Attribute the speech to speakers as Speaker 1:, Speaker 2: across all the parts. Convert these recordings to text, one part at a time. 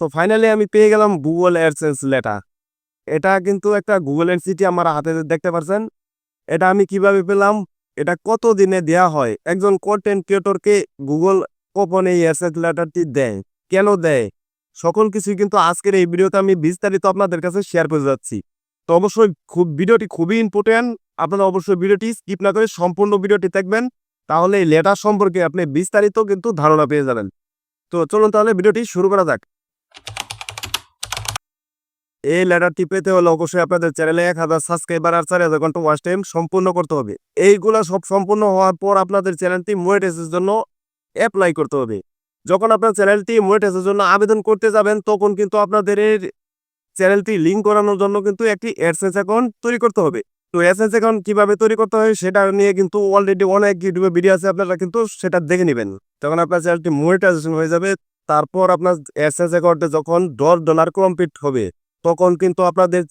Speaker 1: তো ফাইনালি আমি পেয়ে গেলাম গুগল অ্যাডসেন্স লেটার এটা কিন্তু একটা গুগল এনসিটি আমার হাতে দেখতে পাচ্ছেন এটা আমি কীভাবে পেলাম? এটা কত দিনে দেয়া হয়? একজন কন্টেন্ট ক্রিয়েটরকে গুগল কখন এই অ্যাডসেন্স লেটারটি দেয়? কেন দেয়? সকল কিছুই কিন্তু আজকের এই ভিডিওতে আমি বিস্তারিত আপনাদের কাছে শেয়ার করে যাচ্ছি। তো অবশ্যই খুব ভিডিওটি খুবই ইম্পর্টেন্ট আপনারা অবশ্যই ভিডিওটি স্কিপ না করে সম্পূর্ণ ভিডিওটি দেখবেন। তাহলে এই লেটার সম্পর্কে আপনি বিস্তারিত কিন্তু ধারণা পেয়ে যাবেন। তো চলুন তাহলে ভিডিওটি শুরু করা যাক। এই লেটারটি পেতে হলে অবশ্যই আপনাদের চ্যানেলে এক হাজার সাবস্ক্রাইবার আর চার হাজার ঘণ্টা ওয়াচ টাইম সম্পূর্ণ করতে হবে। এইগুলা সব সম্পূর্ণ হওয়ার পর আপনাদের চ্যানেলটি মোয়েটেসের জন্য অ্যাপ্লাই করতে হবে। যখন আপনার চ্যানেলটি মোয়েটেসের জন্য আবেদন করতে যাবেন, তখন কিন্তু আপনাদের এর চ্যানেলটি লিঙ্ক করানোর জন্য কিন্তু একটি অ্যাডসেন্স অ্যাকাউন্ট তৈরি করতে হবে। তো অ্যাডসেন্স অ্যাকাউন্ট কীভাবে তৈরি করতে হয়, সেটা নিয়ে কিন্তু অলরেডি অনেক ইউটিউবে ভিডিও আছে, আপনারা কিন্তু সেটা দেখে নেবেন। তখন আপনার চ্যানেলটি মোনেটাইজেশন হয়ে যাবে। তারপর আপনার অ্যাডসেন্স অ্যাকাউন্টে যখন দশ ডলার কমপ্লিট হবে তখন কিন্তু আপনাদের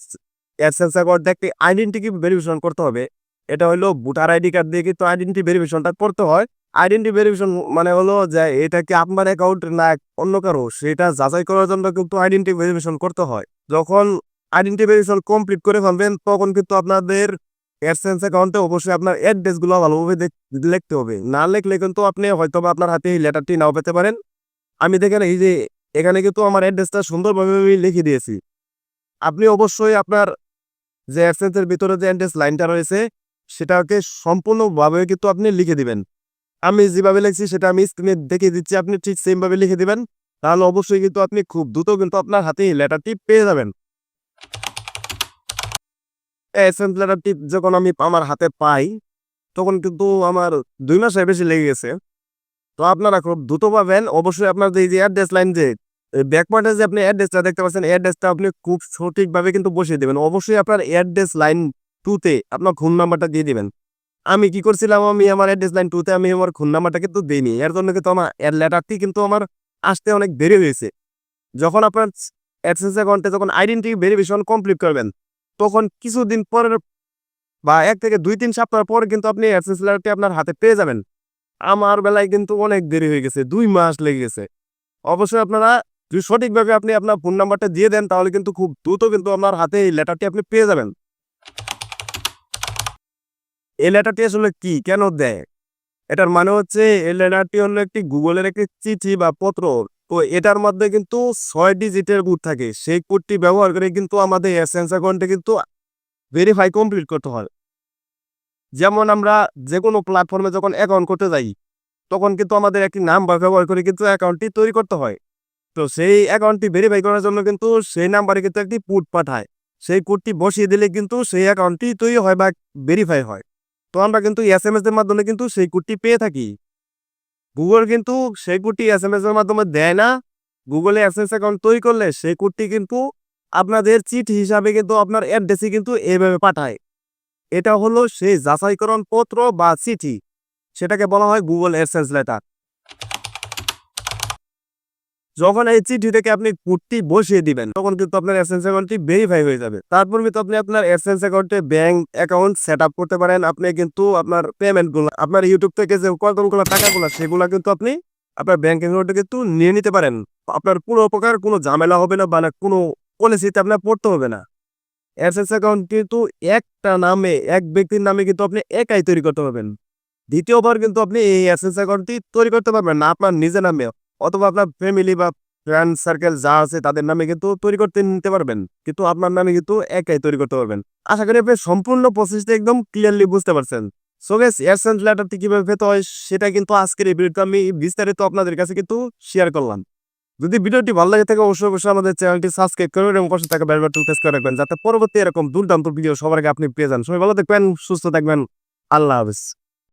Speaker 1: অ্যাডসেন্স অ্যাকাউন্টে একটি আইডেন্টিটি ভেরিফিকেশন করতে হবে। এটা হলো ভোটার আইডি কার্ড দিয়ে কিন্তু আইডেন্টি ভেরিফিকেশনটা করতে হয়। আইডেন্টি ভেরিফিকেশন মানে হলো যে এটা কি আপনার অ্যাকাউন্ট না অন্য কারও? সেটা যাচাই করার জন্য কিন্তু আইডেন্টি ভেরিফিকেশন করতে হয়। যখন আইডেন্টি ভেরিফিকেশন কমপ্লিট করে ফেলবেন, তখন কিন্তু আপনাদের অ্যাডসেন্স অ্যাকাউন্টে অবশ্যই আপনার অ্যাড্রেসগুলো ভালোভাবে লিখতে হবে। না লিখলে কিন্তু আপনি হয়তো আপনার হাতে এই লেটারটি নাও পেতে পারেন। আমি দেখেন এই যে এখানে কিন্তু আমার অ্যাড্রেসটা সুন্দরভাবে আমি লিখে দিয়েছি। আপনি অবশ্যই আপনার যে অ্যাডসেন্সের ভিতরে যে অ্যাড্রেস লাইনটা রয়েছে, সেটাকে সম্পূর্ণভাবে কিন্তু আপনি লিখে দিবেন। আমি যেভাবে লিখছি, সেটা আমি স্ক্রিনে দেখিয়ে দিচ্ছি, আপনি ঠিক সেমভাবে লিখে দিবেন। তাহলে অবশ্যই কিন্তু আপনি খুব দ্রুত কিন্তু আপনার হাতে লেটারটি পেয়ে যাবেন। এসএম লেটারটি যখন আমি আমার হাতে পাই, তখন কিন্তু আমার দুই মাসের বেশি লেগে গেছে। তো আপনারা খুব দ্রুত পাবেন। অবশ্যই আপনার যে অ্যাড্রেস লাইন যে ব্যাক পয়েন্টে যে আপনি অ্যাড্রেসটা দেখতে পাচ্ছেন অ্যাড্রেসটা আপনি খুব সঠিকভাবে কিন্তু বসিয়ে দেবেন। অবশ্যই আপনার অ্যাড্রেস লাইন টুতে আপনার ফোন নাম্বারটা দিয়ে দিবেন। আমি কি করছিলাম, আমি আমার অ্যাড্রেস লাইন টুতে আমি আমার ফোন নাম্বারটা কিন্তু দিইনি। এর জন্য কিন্তু আমার এর লেটারটি কিন্তু আমার আসতে অনেক দেরি হয়েছে। যখন আপনার অ্যাডসেন্স অ্যাকাউন্টে যখন আইডেন্টি ভেরিফিকেশন কমপ্লিট করবেন, তখন কিছুদিন পরের বা এক থেকে দুই তিন সপ্তাহ পর কিন্তু আপনি অ্যাডসেন্স লেটারটি আপনার হাতে পেয়ে যাবেন। আমার বেলায় কিন্তু অনেক দেরি হয়ে গেছে, দুই মাস লেগে গেছে। অবশ্যই আপনারা যদি সঠিকভাবে আপনি আপনার ফোন নাম্বারটা দিয়ে দেন, তাহলে কিন্তু খুব দ্রুত কিন্তু আপনার হাতে এই লেটারটি আপনি পেয়ে যাবেন। এই লেটারটি আসলে কি? কেন দেয়? এটার মানে হচ্ছে এই লেটারটি হলো একটি গুগলের একটি চিঠি বা পত্র। তো এটার মধ্যে কিন্তু ছয় ডিজিটের কোড থাকে। সেই কোডটি ব্যবহার করে কিন্তু আমাদের এসেন্স অ্যাকাউন্টে কিন্তু ভেরিফাই কমপ্লিট করতে হয়। যেমন আমরা যে কোনো প্ল্যাটফর্মে যখন অ্যাকাউন্ট করতে যাই, তখন কিন্তু আমাদের একটি নাম্বার ব্যবহার করে কিন্তু অ্যাকাউন্টটি তৈরি করতে হয়। তো সেই অ্যাকাউন্টটি ভেরিফাই করার জন্য কিন্তু সেই নাম্বারে কিন্তু একটি কোড পাঠায়। সেই কোডটি বসিয়ে দিলে কিন্তু সেই অ্যাকাউন্টটি তৈরি হয় বা ভেরিফাই হয়। তো আমরা কিন্তু এস এম এস এর মাধ্যমে কিন্তু সেই কোডটি পেয়ে থাকি। গুগল কিন্তু সেই কোডটি এস এম এস এর মাধ্যমে দেয় না। গুগলে এস এম এস অ্যাকাউন্ট তৈরি করলে সেই কোডটি কিন্তু আপনাদের চিঠি হিসাবে কিন্তু আপনার অ্যাড্রেসে কিন্তু এইভাবে পাঠায়। এটা হলো সেই যাচাইকরণ পত্র বা চিঠি। সেটাকে বলা হয় গুগল এসএস লেটার যখন এই চিঠি থেকে আপনি কোডটি বসিয়ে দিবেন, তখন কিন্তু আপনার এসএনস অ্যাকাউন্টটি ভেরিফাই হয়ে যাবে। তারপর কিন্তু আপনি আপনার এসএনস অ্যাকাউন্টে ব্যাংক অ্যাকাউন্ট সেট আপ করতে পারেন। আপনি কিন্তু আপনার পেমেন্টগুলো আপনার ইউটিউব থেকে যে কতগুলো টাকাগুলো, সেগুলো কিন্তু আপনি আপনার ব্যাংক অ্যাকাউন্টে কিন্তু নিয়ে নিতে পারেন। আপনার কোনো প্রকার কোনো ঝামেলা হবে না বা না, কোনো পলিসিতে আপনার পড়তে হবে না। এসএস অ্যাকাউন্ট কিন্তু একটা নামে, এক ব্যক্তির নামে কিন্তু আপনি একাই তৈরি করতে পারবেন। দ্বিতীয়বার কিন্তু আপনি এই এসএস অ্যাকাউন্টটি তৈরি করতে পারবেন না, আপনার নিজের নামে। অথবা আপনার ফ্যামিলি বা ফ্রেন্ড সার্কেল যা আছে তাদের নামে কিন্তু তৈরি করতে নিতে পারবেন। কিন্তু আপনার নামে কিন্তু একাই তৈরি করতে পারবেন। আশা করি আপনি সম্পূর্ণ প্রসেসটা একদম ক্লিয়ারলি বুঝতে পারছেন। সো গেস এসেন্স লেটারটি কীভাবে পেতে হয় সেটা কিন্তু আজকের এই ভিডিওতে আমি বিস্তারিত আপনাদের কাছে কিন্তু শেয়ার করলাম। যদি ভিডিওটি ভালো লাগে থাকে অবশ্যই অবশ্যই আমাদের চ্যানেলটি সাবস্ক্রাইব করবেন এবং পাশে থাকা বেল বাটন প্রেস করে রাখবেন যাতে পরবর্তী এরকম দুর্দান্ত ভিডিও সবার আগে আপনি পেয়ে যান। সবাই ভালো থাকবেন, সুস্থ থাকবেন। আল্লাহ হাফেজ।